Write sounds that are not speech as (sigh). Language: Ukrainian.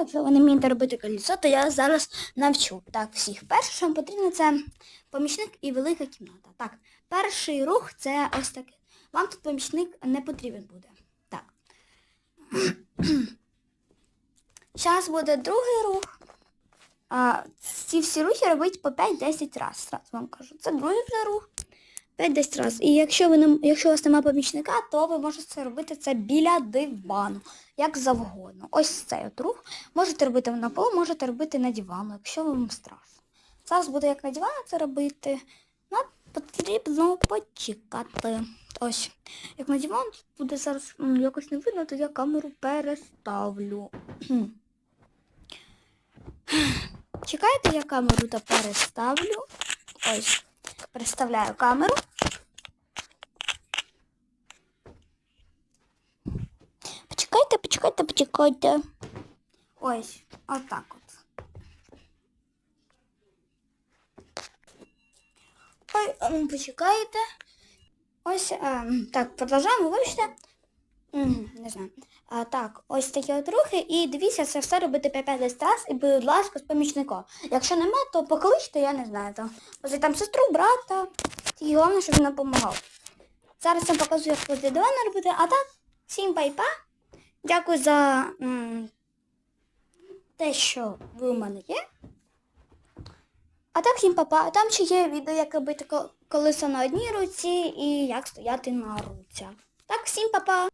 якщо ви не вмієте робити колесо, то я зараз навчу. Так, всіх. Перше, що вам потрібно, це помічник і велика кімната. Так, перший рух це ось такий. Вам тут помічник не потрібен буде. Так. (clears throat) Зараз буде другий рух. А, ці всі рухи робить по 5-10 разів. Вам кажу. Це другий вже рух. 5-10 разів. І якщо ви не, якщо у вас немає помічника, то ви можете робити це біля дивану, як завгодно. Ось цей от рух. Можете робити на полу, можете робити на дивану, якщо вам страшно. Зараз буде як на дивану це робити. Нам потрібно почекати. Ось. Як на диван буде зараз якось не видно, то я камеру переставлю. Кхм. Чекайте, я камеру та переставлю. Ось. Переставляю камеру. Почекайте, почекайте. Ось, отак от. Ой, ем, почекайте. Ось, ем, так, продовжуємо, вибачте. Не знаю. А, так, ось такі от рухи. І дивіться, це все робити 5 раз і, будь ласка, з помічником. Якщо нема, то покличте, я не знаю. Там, ось там сестру, брата. Тільки головне, щоб він допомагав. Зараз я показую, як дивана робити. А так, всім пайпа. Дякую за м, те, що ви у мене є. А так всім папа. Там ще є відео, як робити колесо на одній руці і як стояти на руці. Так, всім папа.